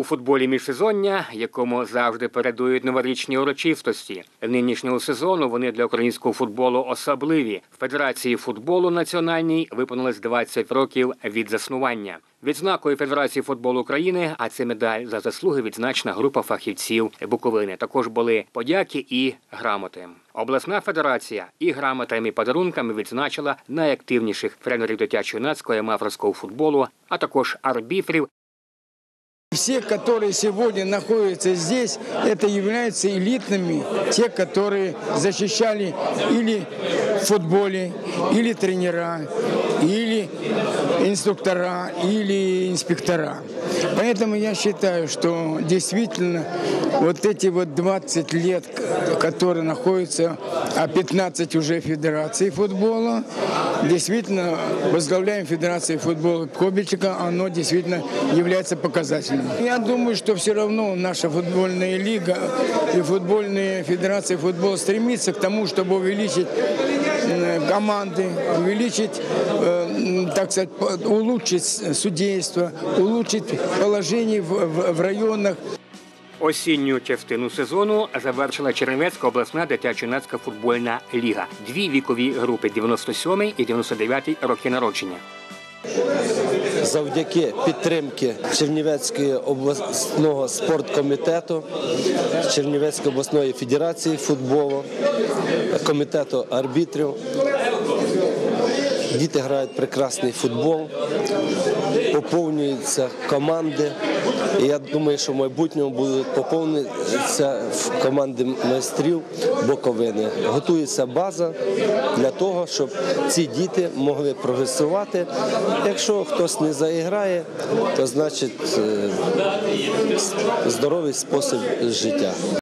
У футболі міжсезоння, якому завжди передують новорічні урочистості. Нинішнього сезону вони для українського футболу особливі. В Федерації футболу національній виповнилось 20 років від заснування. Відзнакою Федерації футболу України, а це медаль за заслуги, відзначена група фахівців Буковини. Також були подяки і грамоти. Обласна федерація і грамотами і подарунками відзначила найактивніших тренерів дитячо-юнацького і аматорського футболу, а також арбітрів Все, которые сегодня находятся здесь, это являются элитными, те, которые защищали или в футболе, или тренера, или инструктора, или инспектора. Поэтому я считаю, что действительно вот эти вот 20 лет, которые находятся, а 15 уже Федерации футбола, действительно возглавляем Федерацию футбола Кобельчика, оно действительно является показательным. Я думаю, что все равно наша футбольная лига и футбольная федерация футбола стремится к тому, чтобы увеличить команды, увеличить, э, так сказать, улучшить судейство, улучшить положение в районах. Осінню частину сезону завершила Чернівецька обласна дитячо-юнацька футбольна ліга. Дві вікові групи 97 і 99 роки народження. Завдяки підтримки Чернівецької обласного спорткомітету, Чернівецької обласної федерації футболу, комітету арбітрів. Діти грають прекрасний футбол, поповнюються команди. І я думаю, що в майбутньому будуть поповнитися в команди майстрів Боковини. Готується база для того, щоб ці діти могли прогресувати. Якщо хтось не заіграє, то значить е, здоровий спосіб життя.